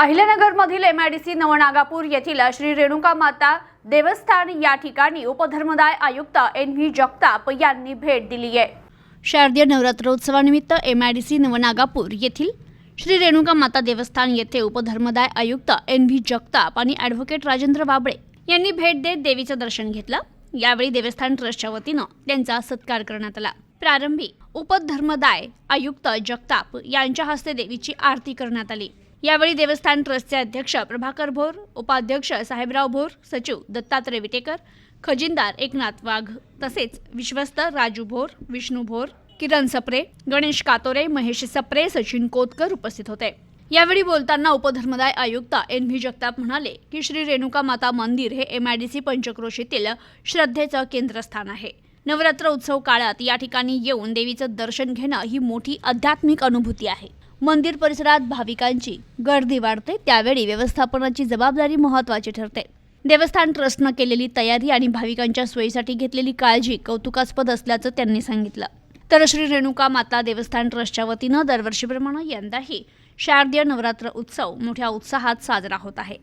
अहिल्यानगरमधील M I D C Navnagapur येथील श्री रेणुका माता देवस्थान या ठिकाणी उपधर्मदाय आयुक्त एन व्ही जगताप यांनी भेट दिली आहे. शारदीय नवरात्रोत्सवानिमित्त सी नवनागापूर येथील श्री रेणुका माता देवस्थान येथे उपधर्मदाय आयुक्त एन व्ही जगताप आणि ॲडव्होकेट राजेंद्र बाबळे यांनी भेट देत देवीचं दर्शन घेतलं. यावेळी देवस्थान ट्रस्टच्या वतीनं त्यांचा सत्कार करण्यात आला. प्रारंभी उपधर्मदाय आयुक्त जगताप यांच्या हस्ते देवीची आरती करण्यात आली. यावेळी देवस्थान ट्रस्टचे अध्यक्ष प्रभाकर भोर उपाध्यक्ष साहेबराव भोर सचिव दत्तात्रय विटेकर खजिनदार एकनाथ वाघ तसेच विश्वस्त राजू भोर विष्णू भोर किरण सप्रे गणेश कातोरे महेश सप्रे सचिन कोतकर उपस्थित होते. यावेळी बोलताना उपधर्मदाय आयुक्त एन व्ही जगताप म्हणाले की श्री रेणुका माता मंदिर हे एमआयडीसी पंचक्रोशीतील श्रद्धेचं केंद्रस्थान आहे. नवरात्र उत्सव काळात या ठिकाणी येऊन देवीचं दर्शन घेणं ही मोठी आध्यात्मिक अनुभूती आहे. मंदिर परिसरात भाविकांची गर्दी वाढते त्यावेळी व्यवस्थापनाची जबाबदारी महत्वाची ठरते. देवस्थान ट्रस्टनं केलेली तयारी आणि भाविकांच्या सोयीसाठी घेतलेली काळजी कौतुकास्पद असल्याचं त्यांनी सांगितलं. तर श्री रेणुका माता देवस्थान ट्रस्टच्या वतीनं दरवर्षीप्रमाणे यंदाही शारदीय नवरात्र उत्सव मोठ्या उत्साहात साजरा होत आहे.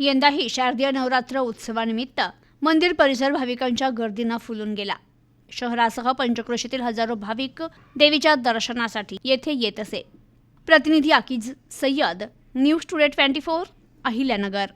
यंदाही शारदीय नवरात्र उत्सवानिमित्त मंदिर परिसर भाविकांच्या गर्दीनं फुलून गेला. शहरासह पंचक्रोशीतील हजारो भाविक देवीच्या दर्शनासाठी येथे येत असे. प्रतिनिधी Akeej Sayyad news today twenty four Ahilyanagar.